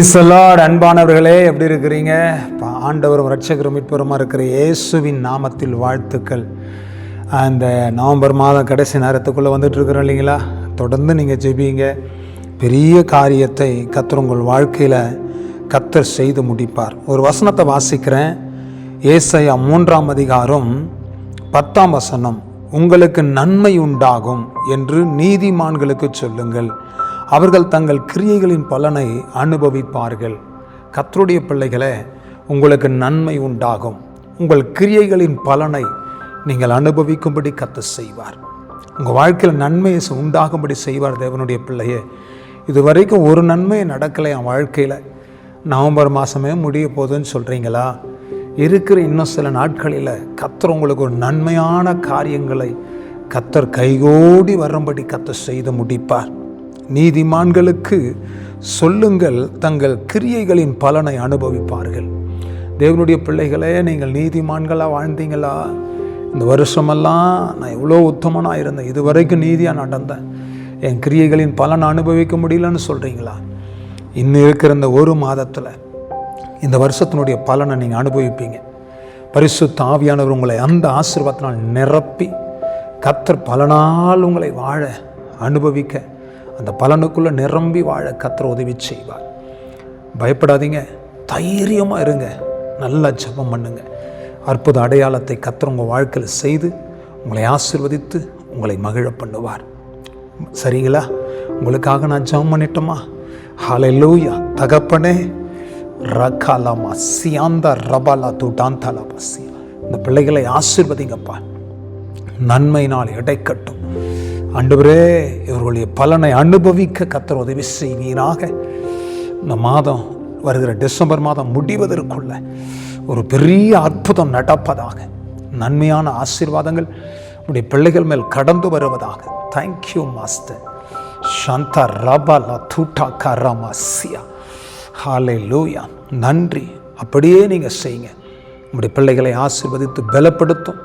இசலாட் அன்பானவர்களே எப்படி இருக்கிறீங்க? பா- ஆண்டவரும் ரட்சகரும் மீட்பருமா இருக்கிற இயேசுவின் நாமத்தில் வாழ்த்துக்கள். அந்த நவம்பர் மாதம் கடைசி நேரத்துக்குள்ளே வந்துட்டுருக்குறோம் இல்லைங்களா? தொடர்ந்து நீங்கள் ஜெபிங்க. பெரிய காரியத்தை கத்தர் உங்கள் வாழ்க்கையில் கத்தர் செய்து முடிப்பார். ஒரு வசனத்தை வாசிக்கிறேன். ஏசையா மூன்றாம் அதிகாரம் பத்தாம் வசனம் உங்களுக்கு நன்மை உண்டாகும் என்று நீதிமான்களுக்கு சொல்லுங்கள். அவர்கள் தங்கள் கிரியைகளின் பலனை அனுபவிப்பார்கள். கத்தருடைய பிள்ளைகளே உங்களுக்கு நன்மை உண்டாகும். உங்கள் கிரியைகளின் பலனை நீங்கள் அனுபவிக்கும்படி கத்த செய்வார். உங்கள் வாழ்க்கையில் நன்மையை உண்டாகும்படி செய்வார் தேவனுடைய பிள்ளையே. இது வரைக்கும் ஒரு நன்மையை நடக்கலை என் வாழ்க்கையில். நவம்பர் மாதமே முடிய போகுதுன்னு சொல்கிறீங்களா இருக்கிற இன்னும் சில நாட்களில் கத்தர் உங்களுக்கு ஒரு நன்மையான காரியங்களை கத்தர் கைகோடி வரும்படி கத்தர் செய்து முடிப்பார். நீதிமான்களுக்கு சொல்லுங்கள் தங்கள் கிரியைகளின் பலனை அனுபவிப்பார்கள். தேவனுடைய பிள்ளைகளே நீங்கள் நீதிமான்களாக வாழ்ந்தீங்களா? இந்த வருஷமெல்லாம் நான் இவ்வளோ உத்தமனாக இருந்தேன். இது வரைக்கும் நீதியாக நடந்தேன் என் கிரியைகளின் பலனை அனுபவிக்க முடியலன்னு சொல்கிறீங்களா இன்னும் இருக்கிற இந்த ஒரு மாதத்தில் இந்த வருஷத்தினுடைய பலனை நீங்கள் அனுபவிப்பீங்க. பரிசு தாவியானவர் உங்களை அந்த ஆசீர்வாதத்தினால் நிரப்பி கத்தர் பல நாள் உங்களை வாழ அனுபவிக்க அந்த பலனுக்குள்ளே நிரம்பி வாழ கத்திர உதவி செய்வார். பயப்படாதீங்க. தைரியமாக இருங்க. நல்லா ஜெபம் பண்ணுங்க. அற்புத அடையாளத்தை கத்திர உங்கள் வாழ்க்கையில் செய்து உங்களை ஆசிர்வதித்து உங்களை மகிழ பண்ணுவார். சரிங்களா? உங்களுக்காக நான் ஜெபம் பண்ணிட்டோமா? ஹalleluya தகப்பனே ரகாலாமா சியாந்த ரபாலா தூட்டாந்தாலா பசியா இந்த பிள்ளைகளை ஆசீர்வதிங்கப்பா. நன்மையினால் இடைக்கட்டும். ஆண்டவரே இவர்களுடைய பலனை அனுபவிக்க கத்தர் உதவி செய்வீராக. இந்த மாதம் வருகிற டிசம்பர் மாதம் முடிவதற்குள்ள ஒரு பெரிய அற்புதம் நடப்பதாக நன்மையான ஆசீர்வாதங்கள் உடைய பிள்ளைகள் மேல் கடந்து வருவதாக. தேங்க்யூ மாஸ்டர் சாந்தா ரபாலா தூட்டா கரமாசியா ஹாலே லூயா நன்றி. அப்படியே நீங்கள் செய்யுங்க. உங்களுடைய பிள்ளைகளை ஆசீர்வதித்து பலப்படுத்தும்.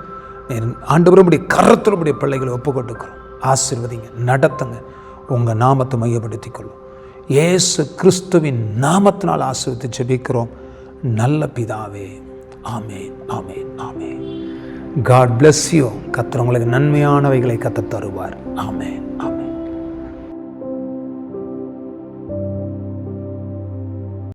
ஆண்டவருடைய கரத்தில் உடைய பிள்ளைகளை ஒப்பு கொடுக்கிறோம் ஆசிர்வதிங்க நடத்துங்க. உங்கள் நாமத்தை மையப்படுத்திக் கொள்ளும் ஏசு கிறிஸ்துவின் நாமத்தினால் ஆசிர்வதி ஜெபிக்கிறோம். நல்ல பிதாவே ஆமேன் ஆமேன் ஆமேன். காட் பிளஸ் யூ கத்தர் உங்களுக்கு நன்மையானவைகளை கத்த தருவார். ஆமேன் ஆமேன்.